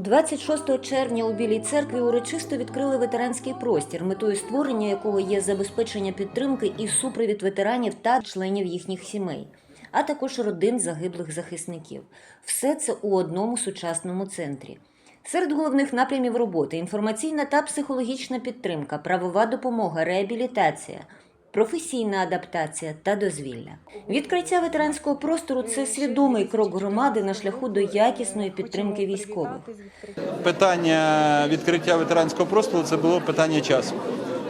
26 червня у Білій церкві урочисто відкрили ветеранський простір, метою створення якого є забезпечення підтримки і супровід ветеранів та членів їхніх сімей, а також родин загиблих захисників. Все це у одному сучасному центрі. Серед головних напрямів роботи інформаційна та психологічна підтримка, правова допомога, реабілітація, професійна адаптація та дозвілля. Відкриття ветеранського простору це свідомий крок громади на шляху до якісної підтримки військових. Питання відкриття ветеранського простору це було питання часу.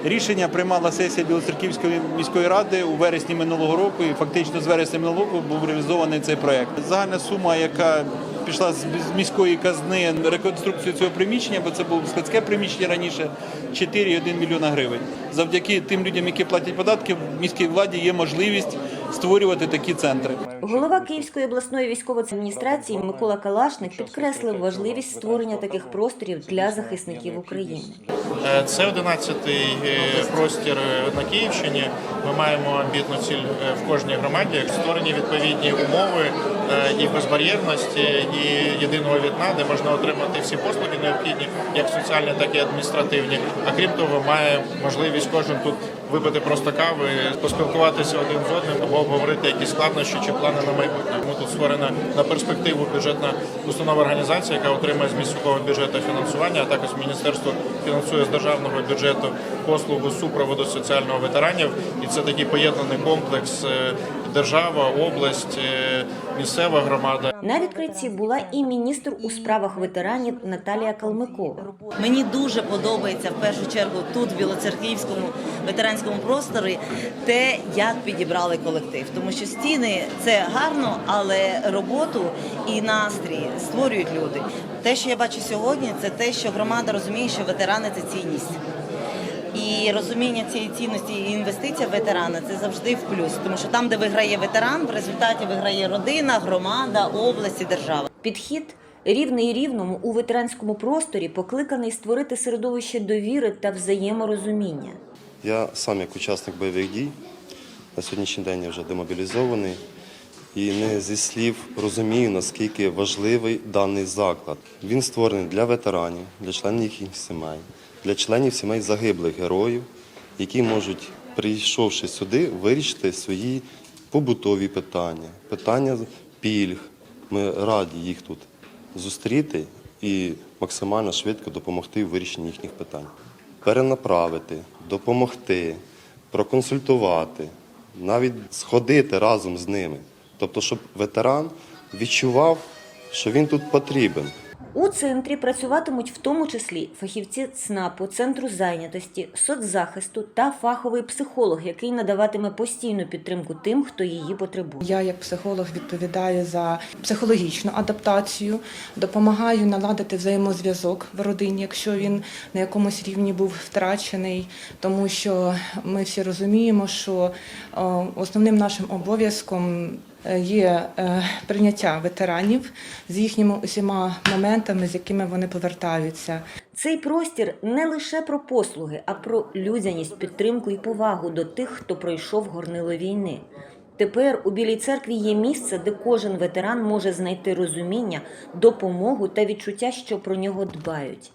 Рішення приймала сесія Білоцерківської міської ради у вересні минулого року, і фактично з вересня минулого року був реалізований цей проект. Загальна сума, яка пішла з міської казни реконструкцію цього приміщення, бо це було складське приміщення раніше 4,1 мільйона гривень. Завдяки тим людям, які платять податки, в міській владі є можливість створювати такі центри. Голова Київської обласної військової адміністрації Микола Калашник підкреслив важливість створення таких просторів для захисників України. Е, Це 11-й е, простір е, на Київщині. Ми маємо амбітну ціль в кожній громаді створені відповідні умови і безбар'єрності, і єдиного вікна, де можна отримати всі послуги необхідні, як соціальні, так і адміністративні. А крім того, має можливість кожен тут випити просто кави, поспілкуватися один з одним або обговорити якісь складнощі чи плани на майбутнє. Тому тут створена на перспективу бюджетна установа організація, яка отримає з міського бюджету фінансування, а також міністерство фінансує з державного бюджету послугу супроводу соціального ветеранів. І це такий поєднаний комплекс е, держава, область, е, місцева громада. На відкритті була і міністр у справах ветеранів Наталія Калмикова. Мені дуже подобається в першу чергу тут, в Білоцерківському ветеранському просторі, те, як підібрали колектив. Тому що стіни це гарно, але роботу і настрій створюють люди. Те, що я бачу сьогодні, це те, що громада розуміє, що ветерани це цінність. І розуміння цієї цінності і інвестиція в ветерана це завжди в плюс, тому що там, де виграє ветеран, в результаті виграє родина, громада, область і держава. Підхід рівний рівному у ветеранському просторі покликаний створити середовище довіри та взаєморозуміння. Я сам як учасник бойових дій на сьогоднішній день я вже демобілізований і не зі слів розумію, наскільки важливий даний заклад. Він створений для ветеранів, для членів їхніх сімей, для членів сімей загиблих героїв, які можуть, прийшовши сюди, вирішити свої побутові питання, питання пільг. Ми раді їх тут зустріти і максимально швидко допомогти в вирішенні їхніх питань перенаправити, допомогти, проконсультувати, навіть сходити разом з ними. Тобто, щоб ветеран відчував, що він тут потрібен. У центрі працюватимуть в тому числі фахівці ЦНАПу, центру зайнятості, соцзахисту та фаховий психолог, який надаватиме постійну підтримку тим, хто її потребує. Я як психолог відповідаю за психологічну адаптацію, допомагаю наладити взаємозв'язок в родині, якщо він на якомусь рівні був втрачений, тому що ми всі розуміємо, що основним нашим обов'язком е, є е, прийняття ветеранів з їхніми усіма моментами, з якими вони повертаються. Цей простір не лише про послуги, а про людяність, підтримку і повагу до тих, хто пройшов горнило війни. Тепер у Білій церкві є місце, де кожен ветеран може знайти розуміння, допомогу та відчуття, що про нього дбають.